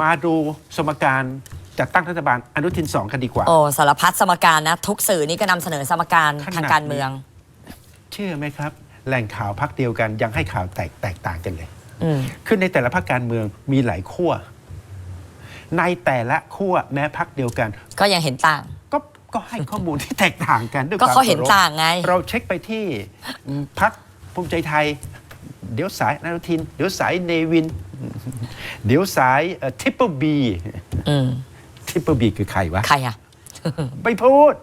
มาดูสมการจัดตั้งรัฐบาลอนุทินสองกันดีกว่า โอ้สารพัดสมการนะ ทุกสื่อนี่ก็นำเสนอสมการขนาด ทางการเมือง เชื่อไหมครับ แหล่งข่าวพักเดียวกันยังให้ข่าวแตกแตกต่างกันเลย อืมคือในแต่ละพักการเมืองมีหลายขั้วในแต่ละขั้วแม้พักเดียวกัน ก็ยังเห็นต่าง ก็ก็ให้ข้อมูลที่แตกต่างกันด้วยก็ความเขาเห็นครพต่างไง เราเช็คไปที่พักภูมิใจไทย เดี๋ยวสายอนุทิน เดี๋ยวสายเนวิน เดี๋ยวสายทิปเปิลบีอืมทิปเปิลบีคือใครวะ ใครอะไม่พูด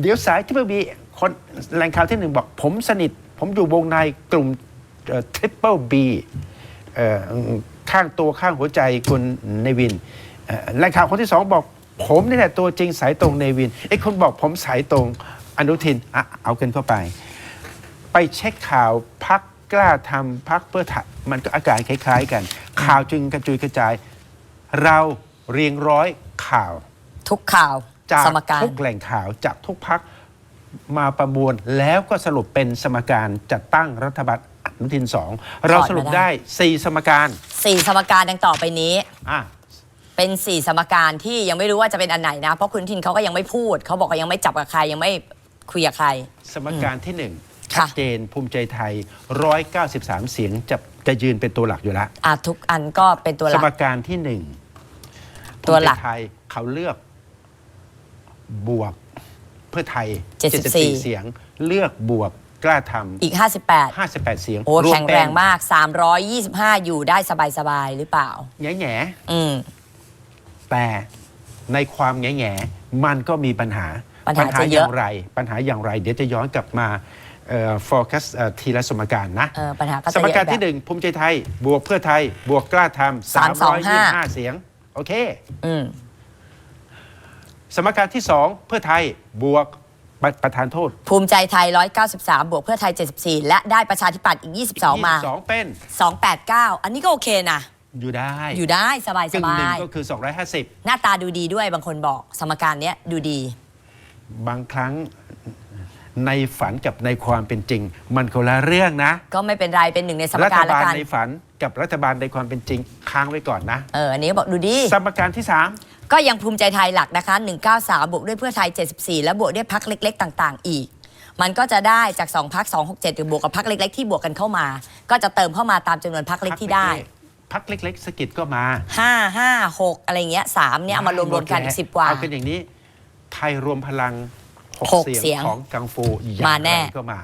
เดี๋ยวสายทิปเปิลบีคนแหล่งข่าวที่หนึ่งบอก ผมสนิท ผมอยู่วงในกลุ่มทิปเปิลบีข้างตัวข้างหัวใจคุณเนวินเอ่อแหล่งข่าวคนที่สองบอกผมนี่แหละตัวจริงสายตรงเนวินไอ้คนบอกผมสายตรงอนุทินอะเอากันเข้าไป ไปเช็คข่าวพักกล้าทำพักเพื่อไทย มันก็อาการคล้าย ๆ กัน ข่าวจึงกระจุยกระจาย เราเรียงร้อยข่าวทุกข่าวจากสมการทุกแหล่งข่าวจากทุกพักมาประมวลแล้วก็สรุปเป็นสมการจัดตั้งรัฐบาลอนุทินสองเราสรุปได้4สมการสี่สมการดังต่อไปนี้อะเป็นสี่สมการที่ยังไม่รู้ว่าจะเป็นอันไหนนะ เพราะคุณทินเขาก็ยังไม่พูด เขาบอกว่ายังไม่จับกับใครยังไม่คุยกับใคร สมการที่หนึ่งค่ะชัดเจนภูมิใจไทย 193 เสียงจะ จะยืนเป็นตัวหลักอยู่แล้วอะทุกอันก็เป็นตัวหสลักมการที่หนึ่งตัวหลักภูมิใจไทยเขาเลือกบวกเพื่อไทย74 เสียง เลือกบวกกล้าทอีก 58ำ58 เสียงโอ้วมแข็งแรงมาก 325 อยู่ได้สบาย ๆ หรือเปล่า แง่แง่อืม ๆแต่ในความแง่แง่ๆมันก็มีปัญหาปัญหาจะอเยอะย่างไร ปัญหาอย่างไร เดี๋ยวจะย้อนกลับมาเอ่อ forecast เอ่อทีละสมการนะ เออปัญหาก็สจะมเยการอะแบที่บหนึ่งภูมิใจไทย บวกเพื่อไทย บวกกล้าทำ325 325 เสียง โอเค อืม สมการที่สองเพื่อไทยบวกประประธานโทษภูมิใจไทย 193 บวกเพื่อไทย 74 และได้ประชาธิปัตย์อีก 22 มา 22เป็น289 อันนี้ก็โอเคนะ อยู่ได้อยู่ได้สบายกึ่สงหนึ่งบายก็คือ 250 หน้าตาดูดีด้วยบางคนบอกสมการเนี้ยดูดี บางครั้ง ในฝันกับในความเป็นจริง มันคนละเรื่องนะ ก็ไม่เป็นไรเป็นหนึ่งในสมรักาฐรละบาลกันในฝันกับรัฐบาลในความเป็นจริงค้างไว้ก่อนนะ เอออันนี้ก็บอกดูดี สมการที่ก็ยังภูมิใจไทยหลักนะคะ 193 บวกด้วยเพื่อไทย 74 แล้วบวกด้วยพักเล็ก ๆ ต่างๆ อีก มันก็จะได้จาก 2พัก267หรือบวกกับพักเล็ก ๆ ที่บวกกันเข้ามา ก็จะเติมเข้ามาตามจำนวนพัก3เล็กที่ได้ พักเล็กๆสกิดก็มา5 5 6 อะไรเงี้ย3เนี่ยเอามารวมๆกันอีก10กว่า เอากันอย่างนี้ ไทยรวมพลัง หกหกเสียงเสียงของกังฟูอย่งมาแน่ ไรก็มา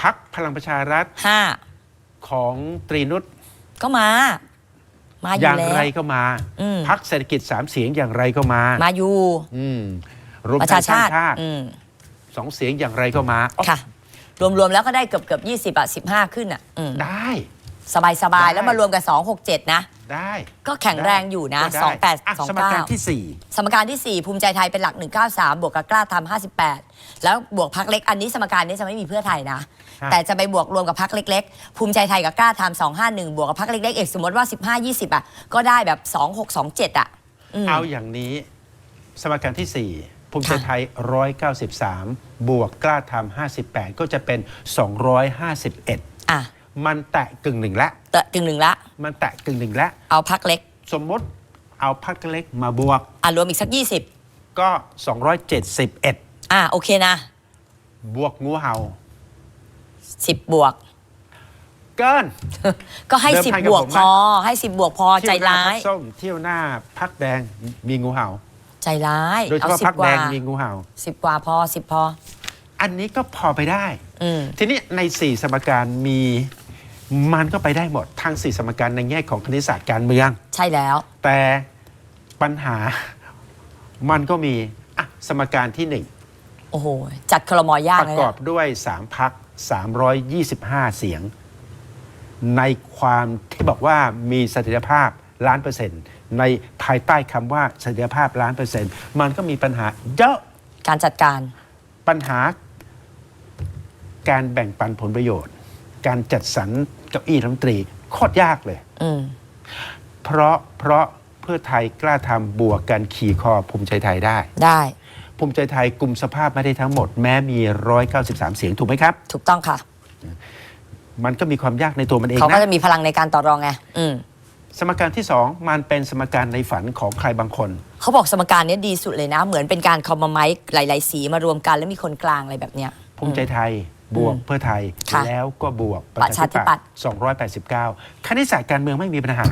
พักพลังประชารัฐ5ของตรีนุชก็มา มาออย่างยู่แล้ว ไรก็มาอืม พักเศรษฐกิจสามเสียงอย่างไรก็มามาอยู่อืมรวมประไทชายสร้างชาติชาติอืมสองเสียงอย่างไรก็มาอ๋อค่ะ รวมๆแล้วก็ได้เกือบเกือบ20อะ15ขึ้นอะอืมได้ สบายสบายได้แล้วมารวมกัน267นะ ได้ ก็แข็งแรงอยู่นะก็ได้อะสมการ28ที่สี่29สมการที่ 4 ภูมิใจไทยเป็นหลัก 193 บวกกับกล้าทำ58 แล้วบวกพักเล็กอันนี้สมการนี้จะไม่มีเพื่อไทยนะฮะแต่จะไปบวกรวมกับพักเล็ก ๆ ภูมิใจไทยกับกล้าทำ251 บวกกับพักเล็กๆเอกสมมติว่า 15 20 อะ ก็ได้แบบ 2627 อะอืม เอาอย่างนี้สมการที่สี่ภูมิใจไทย 193 บวกกล้าทำ58 ก็จะเป็น 251 อะ มันแตะกึ่งหนึ่งแล้วเตะกึ่งหนึ่งละ มันแตะกึ่งหนึ่งแล้ว เอาพักเล็กสมมติเอาพักเล็กมาบวก อะรวมอีกสัก 20 ก็ 271 อะโอเคนะ บวกงูเห่า 10 บวก เกิน ก็ให้ เดิม10พันกับบวกผมพนะอให้ 10 บวกพอใจร้ายเที่วหน้พักส้มเที่ยวหน้าพักแดงมีงูเห่า ใจร้าย โดยเฉเอาพาะสิพับกกแดว่างมีงูเห่า สิบกว่าพอสิบพอ อันนี้ก็พอไปได้ อืม ทีนี้ใน 4 สมการมี มันก็ไปได้หมดทั้ง4สมการในแง่ของคณิตศาสตร์การเมือง ใช่แล้ว แต่ปัญหามันก็มีอะสมการที่โอ้โห จัดคลมอยา1กประเลยกอบนะด้วย3พัก325 เสียง ในความที่บอกว่ามีเสถียรภาพล้านเปอร์เซ็นต์ในภายใต้คำว่าเสถียรภาพล้านเปอร์เซ็นต์มันก็มีปัญหาเยอะ การจัดการ ปัญหาการแบ่งปันผลประโยชน์ การจัดสรรเก้าอี้รัฐมนตรีโคตรยากเลย อืมเพราะเพราะเพื่อไทยกล้าทำบวกกันขี่คอภูมิใจไทยได้ ได้ภูมิใจไทยกลุ่มสภาพไม่ได้ทั้งหมดแม้มี 193 เสียงถูกไหมครับ ถูกต้องค่ะ มันก็มีความยากในตัวมันเองเขาก็นะจะมีพลังในการต่อรองไงอืมสมการที่สองมันเป็นสมการในฝันของใครบางคน เขาบอกสมการเนี้ยดีสุดเลยนะ เหมือนเป็นการคอมมาไมซ์หลาย ๆ สีมารวมกันแล้วมีคนกลางอะไรแบบเนี้ย ภูมิใจไทย บวกเพื่อไทย ค่ะแล้วก็บวกประชาธิปัตย์ 289 คณิตศาสตร์การเมืองไม่มีปัญหา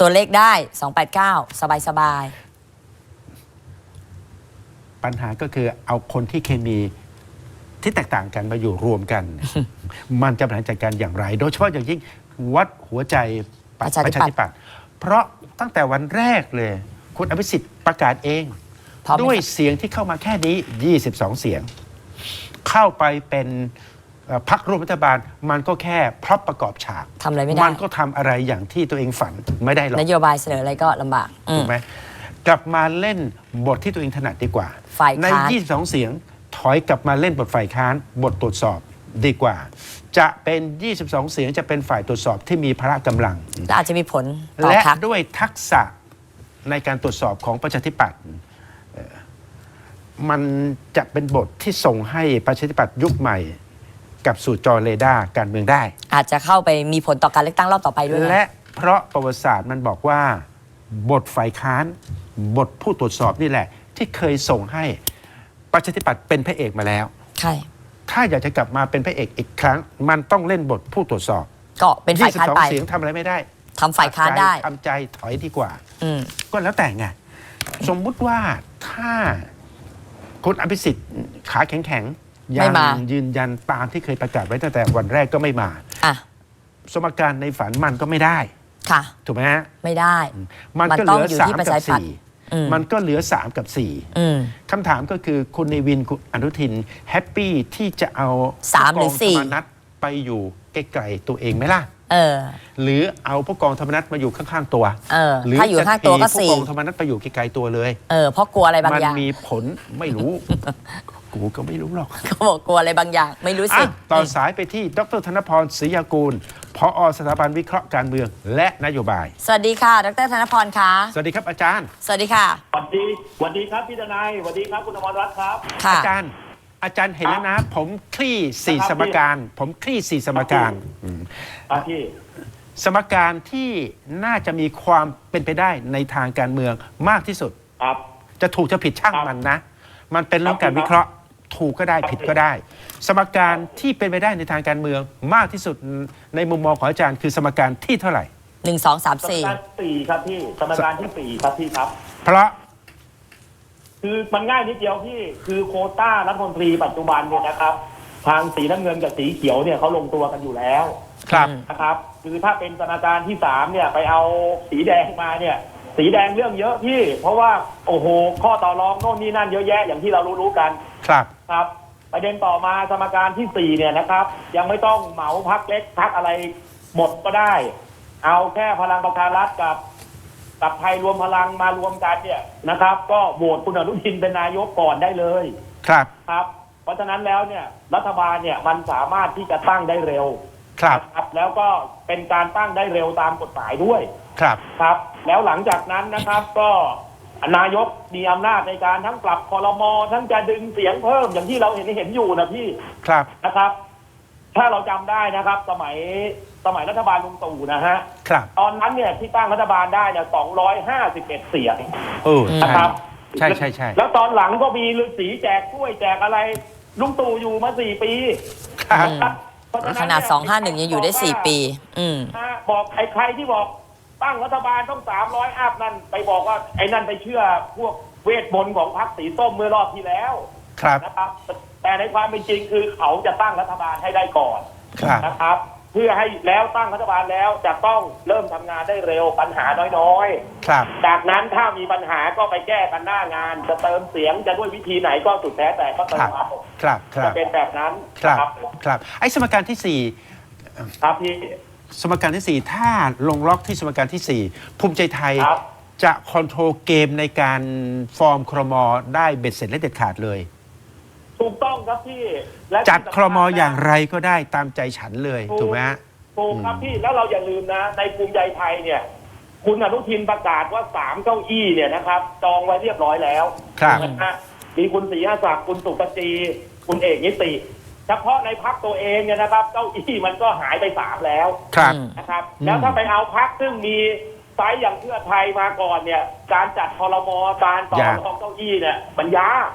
ตัวเลขได้ 289 สบายสบายปัญหาก็คือเอาคนที่เคมีที่แตกต่างกันมาอยู่รวมกัน มันจะบริหารจัดการอย่างไร โดยเฉพาะอย่างยิ่งวัดหัวใจประชาธิปัตย์ธิปัตย์เพราะตั้งแต่วันแรกเลย คุณอภิสิทธิ์ประกาศเองพร้อมไหมด้วยคะ เสียงที่เข้ามาแค่นี้ 22 เสียง เข้าไปเป็นเอ่อ พักร่วมรัฐบาลมันก็แค่พร็อพประกอบฉากทำอะไรไม่ได้ มันก็ทำอะไรอย่างที่ตัวเองฝันไม่ได้หรอกนโยบายเสนออะไรก็ลำบากอืถูม กไหมกลับมาเล่นบทที่ตัวเองถนัดดีกว่า ฝ่ายใน ค้าน 22 เสียงถอยกลับมาเล่นบทฝ่ายค้านบทตรวจสอบดีกว่า จะเป็น 22 เสียงจะเป็นฝ่ายตรวจสอบที่มีพละกำลัง และอาจจะมีผลต่อและพักด้วยทักษะในการตรวจสอบของประชาธิปัตย์เอ่อมันจะเป็นบทที่ส่งให้ประชาธิปัตย์ยุคใหม่ กับสู่จอเรดาร์การเมืองได้ อาจจะเข้าไปมีผลต่อการเลือกตั้งรอบต่อไปด้วยนะและเพราะประวัติศาสตร์มันบอกว่า บทฝ่ายค้าน บทผู้ตรวจสอบนี่แหละ ที่เคยส่งให้ประชาธิปัตย์เป็นพระเอกมาแล้ว ใช่ ถ้าอยากจะกลับมาเป็นพระเอกอีกครั้ง มันต้องเล่นบทผู้ตรวจสอบก็เป็นฝ่ายค้านไป22เสียงทำอะไรไม่ได้ทำฝ่ายค้านได้ทำใจถอยดีกว่า อืมก็แล้วแต่ไงสมมุติว่าถ้าคุณอภิสิทธิ์ขาแข็งๆ ไม่ยัมายืนยันตามที่เคยประกาศไว้ตั้งแต่วันแรกก็ไม่มา อะ สมการในฝันมันก็ไม่ได้ ค่ะ ถูกไหมฮะไม่ได้ มันมันก็เหต้องลืออยู่สาที่มประกัชาบธิปัตย์ สี่อืมมันก็เหลือสามกับสี่อืม คำถามก็คือคุณในวินคุณอนุทินแฮปปี้ที่จะเอาสามหรือสี่ผู้กงธรรมนัตไปอยู่ใกล้ๆตัวเองไหมล่ะ เออ หรือเอาผู้กองธรรมนัตมาอยู่ข้างๆตัวเออหรือถ้าอยู่ข้างตัวก็จะสี่ ผู้กองธรรมนัตไปอยู่ไกลๆตัวเลย เออเพราะกลัวอะไรบางมันอย่าง มีผลไม่รู้ กูก็ไม่รู้หรอกเขาบอกกลัวอะไรบางอย่าง ไม่รู้สิอะต่อสายไปที่ดรธนพรศรียากูลพอสถาบันวิเคราะห์การเมืองและนโยบาย สวัสดีค่ะ ดรธนพรคะสวัสดีครับอาจารย์ สวัสดีค่ะ สวัสดีสวัสดีครับพี่ทนายสวัสดีครับคุณอมรรัตน์ครับ ค่ะ อาจารย์ อาจารย์เห็นแล้วนะ ผมคลี่สี่ครับสมการ ผมคลี่สี่สมการอืมครับพี่ สมการที่น่าจะมีความเป็นไปได้ในทางการเมืองมากที่สุด ครับ จะถูกจะผิดช่างครับมันนะ มันเป็นเรื่องการครับวิเคราะห์ ถูกก็ได้ครับผิดก็ได้ สมการที่เป็นไปได้ในทางการเมืองมากที่สุดในมุมมองของอาจารย์คือสมการที่เท่าไหร่ หนึ่งสองสามสมสี่การสี่ครับพี่สมการที่สี่ครับพี่ครับ เพราะคือมันง่ายนิดเดียวพี่คือโควต้ารัฐมนตรีปัจจุบันเนี่ยนะครับ ทางสีน้ำเงินกับสีเขียวเนี่ยเขาลงตัวกันอยู่แล้วครับ นะครับคือถ้าเป็นสถานการณ์ที่สามเนี่ยไปเอาสีแดงมาเนี่ย สีแดงเรื่องเยอะพี่ เพราะว่าโอ้โหข้อต่อรองโน่นนี่นั่นเยอะแยะอย่างที่เรารู้ๆกัน ครับ ครับ ประเด็นต่อมาสมการที่สี่เนี่ยนะครับ ยังไม่ต้องเหมาพักเล็กพักอะไรหมดก็ได้ เอาแค่พลังประชารัฐกับกับไทยรวมพลังมารวมกันเนี่ยนะครับ ก็โหวตคุณอนุทินเป็นนายกก่อนได้เลยครับ ครับ เพราะฉะนั้นแล้วเนี่ยรัฐบาลเนี่ยมันสามารถที่จะตั้งได้เร็วครับนะครับแล้วก็เป็นการตั้งได้เร็วตามกฎหมายด้วยครับ ครับ แล้วหลังจากนั้นนะครับก็ นายกมีอำนาจในการทั้งปรับคอรมอทั้งจะดึงเสียงเพิ่มอย่างที่เราเห็นเห็นอยู่นะพี่ครับ นะครับ ถ้าเราจำได้นะครับ สมัยสมัยรัฐบาลลุงตู่นะฮะครับตอนนั้นเนี่ยที่ตั้งรัฐบาลได้เนี่ย251เสียงเอออืมใช่นะครับ ใช่ใช่ใช่แล้วตอนหลังก็มีฤาษีแจกกล้วยแจกอะไร ลุงตู่อยู่มาสี่ปีครับอืมเพระฉะขนาดเยสองห้าหนึ่งยังอยู่ได้สี่ปี อืมนะบอกไอ้ใครที่บอก ตั้งรัฐบาลต้องสามร้อยอัพนั่นไปบอกว่าไอ้นั่นไปเชื่อพวกเวทมนต์ของพรรคสีส้มเมื่อรอบที่แล้วครับนะครับ แต่ในความเป็นจริงคือเขาจะตั้งรัฐบาลให้ได้ก่อนครับนะครับ เพื่อให้แล้วตั้งรัฐบาลแล้วจะต้องเริ่มทำงานได้เร็วปัญหาน้อยครับๆจากนั้นถ้ามีปัญหาก็ไปแก้กันหน้างาน จะเติมเสียงจะด้วยวิธีไหนก็สุดแท้แต่ก็เติครัมบเอาครับครัจะบเป็นแบบนั้นครับนะครับครับไอ้สมการที่สี่ครับพี่ สมการที่สี่ถ้าลงล็อกที่สมการที่สี่ภูมิใจไทยครับ จะคอนโทรลเกมในการฟอร์มครมได้เบ็ดเสร็จและเด็ดขาดเลย ถูกต้องครับพี่และจัดที่สำญครมอย่างไรก็ได้ตามใจฉันเลยถูกไหมฮะ ถูกครับอืม พี่แล้วเราอย่าลืมนะ ในภูมิใจไทยเนี่ย คุณอนุทินประกาศว่าสามเก้าอี้เนี่ยนะครับ จองไว้เรียบร้อยแล้วครับ นะฮะมีคุณศรีอาศักดิ์คุณสุปจีคุณเอกนิติ เฉพาะในพักตัวเองเนี่ยนะครับ เก้าอี้มันก็หายไปสามแล้วครับอืมนะครับ อืม แล้วถ้าไปเอาพักซึ่งมีไซส์อย่างเพื่อไทยมาก่อนเนี่ย การจัดคอรมอการต่อยาก รองเก้าอี้เนี่ยมันยาก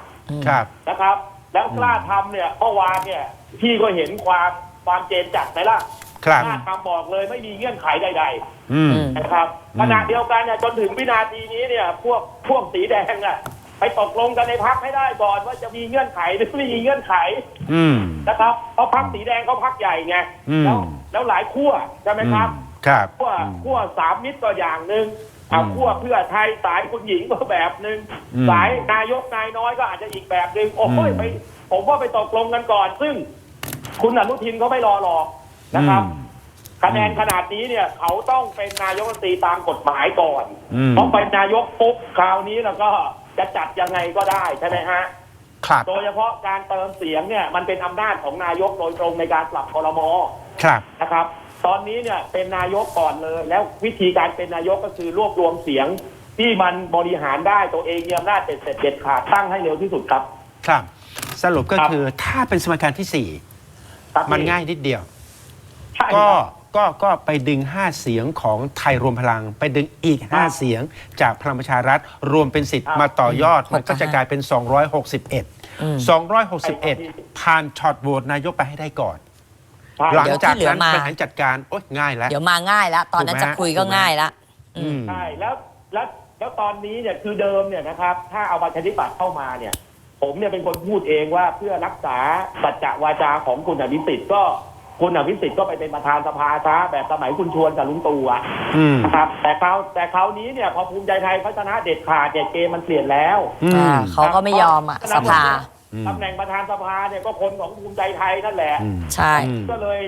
ครับ นะครับ แล้วกล้าทำเนี่ยเมื่อวานเนี่ยพี่ก็เห็นความความเจนจัดไหมล่ะครับ กล้าทำบอกเลยไม่มีเงื่อนไขใด อืม ๆ นะครับอืม ขณะเดียวกันเนี่ยจนถึงวินาทีนี้เนี่ย พวกพวกสีแดงอะ ไปตกลงกันในพักให้ได้ก่อนว่าจะมีเงื่อนไขหรือไม่มีเงื่อนไขอืม นะครับเพราะพักสีแดงเขาพักใหญ่ไงอืม แล้วแล้วหลายขั้วใช่ไหมครับ ครับ ขั้วอืมขั้วสามมิตรก็อย่างหนึ่งเอาอืมขั้วเพื่อไทยสายคุณหญิงก็แบบหนึ่งอืมสายนายกนายน้อยก็อาจจะอีกแบบหนึ่งโอ้ยอืมไปผมว่าไปตกลงกันก่อน ซึ่ง คุณอนุทินเขาไม่รอหรอกนะครับอืมคะแนนขนาดนี้เนี่ย เขาต้องเป็นนายกรัฐมนตรีตามกฎหมายก่อนอืมเพราะเป็นนายกปุ๊บคราวนี้แล้วก็ จะจัดยังไงก็ได้ใช่ไหมฮะครับ โดยเฉพาะการเติมเสียงเนี่ยมันเป็นอำนาจของนายกโดยตรงในการปรับคอรมอครับ นะครับ ตอนนี้เนี่ยเป็นนายกก่อนเลย แล้ววิธีการเป็นนายกก็คือรวบรวมเสียง ที่มันบริหารได้ตัวเองมีอำนาจเด็ดเสร็จเด็ดขาดตั้งให้เร็วที่สุดครับ ครับ สรุปก็ครับ คือถ้าเป็นสมการที่สี่ครับมันง่ายนิดเดียว ใช่ก็ครับ ก็ก็ไปดึง 5 เสียงของไทยรวมพลัง ไปดึงอีกครับ5เสียงจากพลังประชารัฐรวมเป็นสิทธิ์ครับมาต่อยอดอืมมันก็จะกลายเป็น 261อืม261 ผ่านช็อตโหวตนายกไปให้ได้ก่อนใช่หลังเดี๋ยวจากที่เหลือนั้นมาบริหารจัดการโอ๊ยง่ายแล้ว เดี๋ยวมาง่ายแล้ว ตอนนั้นถูกไหมจะคุยก็ถูกไหมง่ายแล้วอือืมมใช่แล้วแล้วแล้วตอนนี้เนี่ยคือเดิมเนี่ยนะครับ ถ้าเอาประชาธิปัตย์เข้ามาเนี่ย ผมเนี่ยเป็นคนพูดเองว่าเพื่อรักษาสัจจะวาจาของคุณอภิสิทธิ์ก็ คุณอภิสิทธิ์ก็ไปเป็นประธานสภาซะแบบสมัยคุณชวนกับลุงตู่อะอืมนะครับ แต่คราวแต่คราวนี้เนี่ยพอภูมิใจไทยเขาชนะเด็ดขาดเนี่ยเกมมันเปลี่ยนแล้วอืมอ่าเขาก็ไม่ยอมอะสภา อืม ตำแหน่งประธานสภาเนี่ยก็คนของภูมิใจไทยนั่นแหละ อืมใช่ อืมก็เลย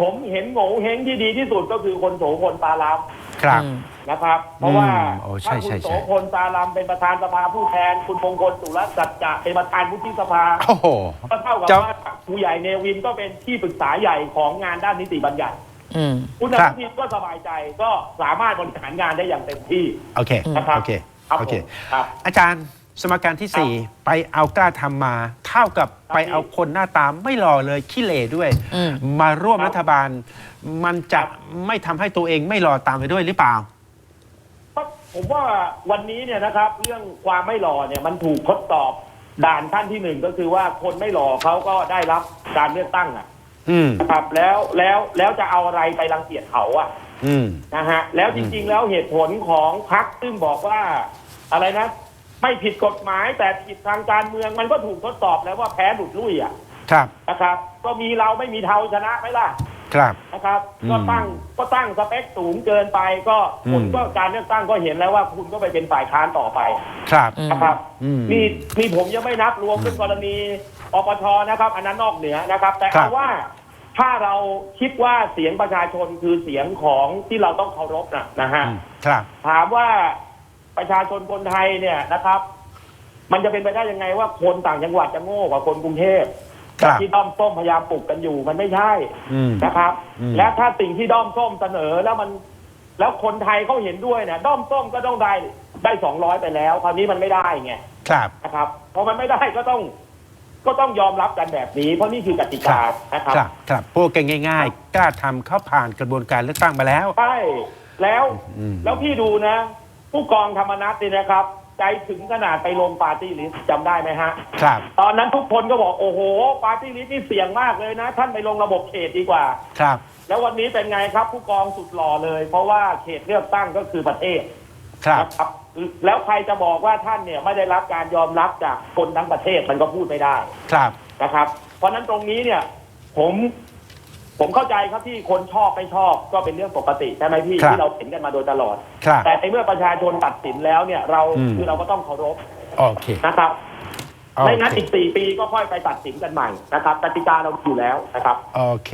ผมเห็นโง่เฮงที่ดีที่สุดก็คือคนโสพลตาลามครับ อืม นะครับ เพราะว่าอืมโอ้ใช่ถ้าคุใช่ณใช่ โสพลตาลามเป็นประธานสภาผู้แทน คุณมงคลสุรสัจจะเป็นประธานวุฒิสภา โอ้โห ก็เท่ากับเจ้าว่า ผู้ใหญ่เนวินก็เป็นที่ปรึกษาใหญ่ของงานด้านนิติบัญญัติอืม คุณอครับนุทินก็สบายใจก็สามารถบริหารงานได้อย่างเต็มที่โอเค นะครับโอเคครับโอเค ผมครับ อาจารย์สมการที่ 4 ไปเอากล้าทำมา เท่ากับไปเอาคนหน้าตาไม่หล่อเลยขี้เหร่ด้วย อืม มาร่วมครับ รัฐบาล มันจะไม่ทำให้ตัวเองไม่หล่อตามไปด้วยหรือเปล่าก็ผมว่าวันนี้เนี่ยนะครับ เรื่องความไม่หล่อเนี่ยมันถูกทดสอบ ด่านขั้นที่หนึ่งก็คือว่าคนไม่หล่อเขาก็ได้รับการเลือกตั้งอะอืม นะครับ แล้วแล้วแล้วจะเอาอะไรไปรังเกียจเขาอะอืม นะฮะแล้วจริง ๆ แล้วเหตุผลของพักซึ่งบอกว่าอะไรนะ ไม่ผิดกฎหมายแต่ผิดทางการเมืองมันก็ถูกทดสอบแล้วว่าแพ้หลุดลุ่ยอะครับ นะครับ ก็มีเราไม่มีเทาชนะไหมล่ะ ครับ นะครับ อืม ก็ตั้งก็ตั้งสเปคสูงเกินไปก็อืมคุณก็การเลือกตั้งก็เห็นแล้วว่าคุณก็ไปเป็นฝ่ายค้านต่อไปครับ อืม นะครับอืมนี่นี่ผมยังไม่นับรวมเรื่องกรณีอปชนะครับ อันนั้นนอกเหนือนะครับ แต่ครับ เอาว่าถ้าเราคิดว่าเสียงประชาชนคือเสียงของที่เราต้องเคารพนะนะฮะ อืมครับ ถามว่าประชาชนคนไทยเนี่ยนะครับ มันจะเป็นไปได้ยังไงว่าคนต่างจังหวัดจะโง่กว่าคนกรุงเทพ ครับที่ด้อมส้มพยายามปลุกกันอยู่มันไม่ใช่อืม นะครับ อืม และถ้าสิ่งที่ด้อมส้มเสนอแล้วมัน แล้วคนไทยเขาเห็นด้วยเนี่ยด้อมส้มก็ต้องได้ได้สองร้อยไปแล้ว คราวนี้มันไม่ได้ไงครับ นะครับพอมันไม่ได้ก็ต้อง ก็ต้องยอมรับกันแบบนี้ เพราะนี่คือกติกานะครับ ครับครับพูดกันง่าย ๆ กล้าทำเขาผ่านกระบวนการเลือกตั้งมาแล้ว ใช่แล้วอืม แล้วพี่ดูนะ ผู้กองธรรมนัฐนี่นะครับ ใจถึงขนาดไปลงปาร์ตี้ลิสต์จำได้ไหมฮะ ครับ ตอนนั้นทุกคนก็บอก โอ้โห ปาร์ตี้ลิสต์นี่เสี่ยงมากเลยนะ ท่านไปลงระบบเขตดีกว่า ครับ แล้ววันนี้เป็นไงครับผู้กองสุดหล่อเลย เพราะว่าเขตเลือกตั้งก็คือประเทศครับ นะครับ แล้วใครจะบอกว่าท่านเนี่ยไม่ได้รับการยอมรับจากคนทั้งประเทศมันก็พูดไม่ได้ครับ นะครับ เพราะฉะนั้นตรงนี้เนี่ยผม ผมเข้าใจครับที่คนชอบไม่ชอบก็เป็นเรื่องปกติใช่ไหมพี่ครับ ที่เราเห็นกันมาโดยตลอด ครับ แต่ในเมื่อประชาชนตัดสินแล้วเนี่ยเราอืม คือเราก็ต้องเคารพโอเคนะครับโอไม่งั้นเคอีกสี่ปีก็ค่อยไปตัดสินกันใหม่นะครับกติกาเราอยู่แล้วนะครับ โอเค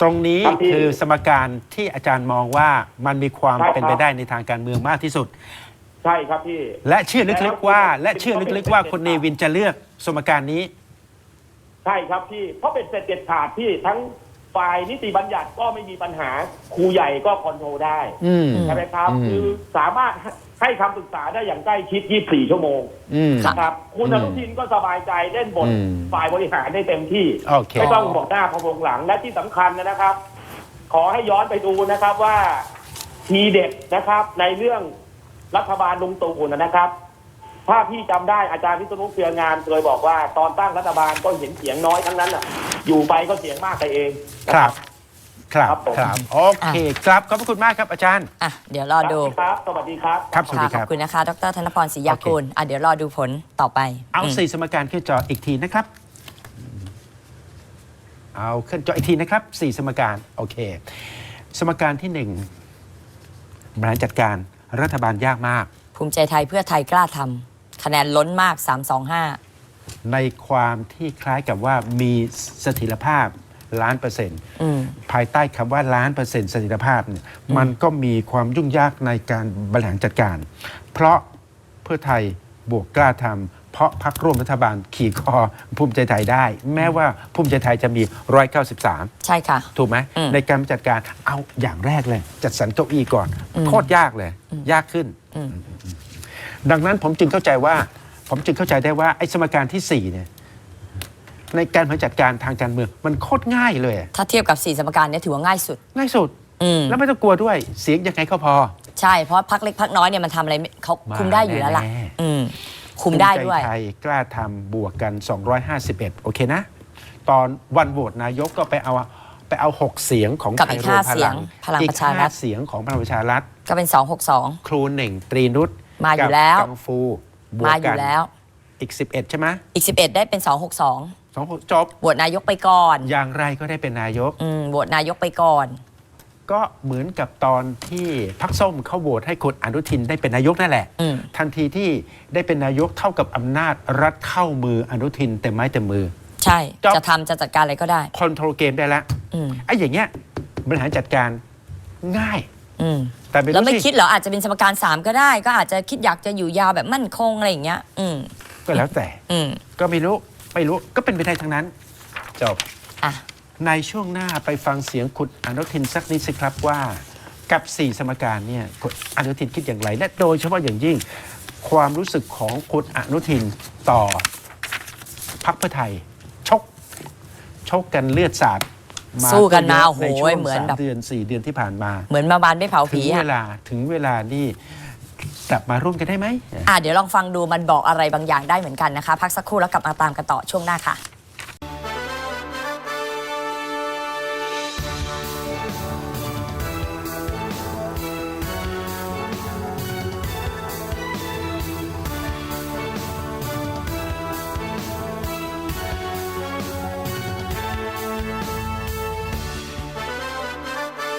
ตรงนี้ครับพี่คือสมการที่อาจารย์มองว่ามันมีความใช่ครับ เป็นไปได้ในทางการเมืองมากที่สุด ใช่ครับพี่ และเชื่อลึกๆว่า แล้วและเชื่อลึกๆว่าคนเนวินจะเลือกสมการนี้ ใช่ครับพี่เพราะเป็นเสร็จเด็ดขาดพี่ทั้ง ฝ่ายนิติบัญญัติก็ไม่มีปัญหาครูใหญ่ก็คอนโทรลได้อืม ใช่ไหมครับ อืม คือสามารถให้คำปรึกษาได้อย่างใกล้ชิด 24 ชั่วโมงอืม นะครับคุณอือมนุทินก็สบายใจเล่นบทอืม ฝ่ายบริหารได้เต็มที่ โอเค ไม่ต้องบอกหน้าพะวงหลังและที่สำคัญนะครับ ขอให้ย้อนไปดูนะครับว่าทีเด็ดนะครับในเรื่องรัฐบาลลุงตู่นะครับ ถ้าพี่จำได้อาจารย์วิษณุเครืองามเคยบอกว่า ตอนตั้งรัฐบาลก็เห็นเสียงน้อยทั้งนั้นอะ อยู่ไปก็เสียงมากไปเองนะครับ ครับครับผมครับ โอเคครับ ขอบพระคุณมากครับอาจารย์ อะเดี๋ยวรอดูครับ สวัสดีครับ ครับ สวัสดีค่ะคขรัอบ บคุณนะคะ ดรธนพรศรียากูลอะเดี๋ยวรอดูผลต่อไปเอาม สี่สมการขึ้นจออีกทีนะครับ เอาขึ้นจออีกทีนะครับสี่สมการ โอเค สมการที่หนึ่งบริหารจัดการรัฐบาลยากมาก ภูมิใจไทยเพื่อไทยกล้าทำ คะแนนล้นมาก 325 ในความที่คล้ายกับว่ามีเสถียรภาพล้านเปอร์เซ็นต์อืม ภายใต้คำว่าล้านเปอร์เซ็นต์เสถียรภาพเนี่ยมันก็มีความยุ่งยากในการบริหารจัดการ เพราะเพื่อไทยบวกกล้าทำเพราะพักร่วมรัฐบาลขี่คอภูมิใจไทยได้ แม้ว่าภูมิใจไทยจะมี 193 ใช่ค่ะ ถูกไหมอืม ในการจัดการเอาอย่างแรกเลย จัดสรรเก้าอี้ก่อนอืมโคตรยากเลย ยากขึ้นอืม ดังนั้นผมจึงเข้าใจว่า ผมจึงเข้าใจได้ว่าไอ้สมการที่4เนี่ยในการบริหารจัดการทางการเมืองมันโคตรง่ายเลย ถ้าเทียบกับ4สมการเนี้ถือว่าง่ายสุด ง่ายสุดอืมแล้วไม่ต้องกลัวด้วยเสียงยังไงก็พอ ใช่เพราะพักเล็กพักน้อยเนี่ยมันทำอะไรไม่เขาคุมได้อยู่แล้วล่ะมาแน่อืมคุมได้ด้วยภูมิใจไทยกล้าทำบวกกัน 251 โอเคนะ ตอนวันโหวตนายกก็ไปเอาไปเอา 6 เสียงของกับไทยอีกรวมห้าพเสียลังงพลังอีปกระชารัฐห้เสียงของพลังประชารัฐก็เป็น 262 ครูเหน่งตรีนุช มาอยู่กับแล้ว กังฟูบวมากอกัยู่นแล้ว อีก 11 ใช่ไหมอีก 11 ได้เป็น 262สองจบ โหวตนายกไปก่อนอย่างไรก็ได้เป็นนายก อืมโหวตนายกไปก่อน ก็เหมือนกับตอนที่พักส้มเขาโหวตให้คุณอนุทินได้เป็นนายกนั่นแหละ อืม ทันทีที่ได้เป็นนายกเท่ากับอำนาจรัฐเข้ามืออนุทินเต็มไม้เต็มมือ ใช่จบจะทำจะจัดการอะไรก็ได้ คอนโทรลเกมได้แล้วอืมไอ้อย่างเงี้ยบริหารจัดการง่าย อืม แต่ไม่แล้วรู้ไม่สิคิดเหรออาจจะเป็นสมการ3ก็ได้ ก็อาจจะคิดอยากจะอยู่ยาวแบบมั่นคงอะไรอย่างเงี้ย อืม ก็แล้วแต่ อืม ก็ไม่รู้ไม่รู้ก็เป็นไปได้ทั้งนั้นจบ อะ ในช่วงหน้าไปฟังเสียงคุณอนุทินสักนิดสิครับว่า กับ 4 สมการเนี่ยคุณอนุทินคิดอย่างไร และโดยเฉพาะอย่างยิ่ง ความรู้สึกของคุณอนุทินต่อพรรคเพื่อไทย ชก ชกกันเลือดสาด สู้กันมาเยอะโอ้โหในช่วงเหมือนสามแบบ เดือนสี่เดือนที่ผ่านมาเหมือนมาบานไม่เผาถึผีงเวอะลาถึงเวลานี่กลับมาร่วมกันได้ไหม อะเดี๋ยวลองฟังดูมันบอกอะไรบางอย่างได้เหมือนกันนะคะ พักสักครู่แล้วกลับมาตามกันต่อช่วงหน้าค่ะ